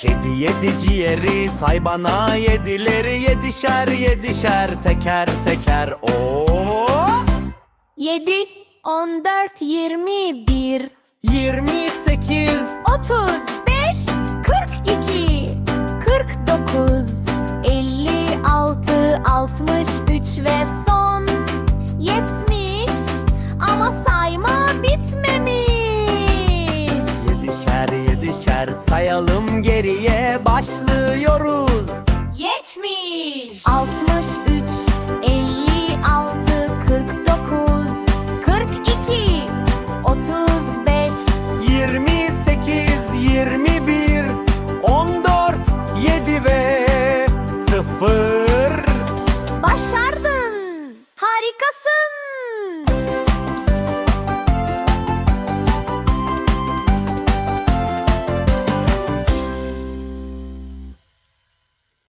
Kedi yedi ciğeri say bana yedileri yedişer yedişer teker teker. O 7, 14, 21, Yirmi sekiz. 35, 42, 49, 56, 63 ve son Beraber sayalım geriye başlıyoruz. Yetmiş. Altmış üç, elli altı, kırk dokuz, kırk iki, otuz beş, yirmi sekiz, yirmi bir, on dört, yedi ve sıfır.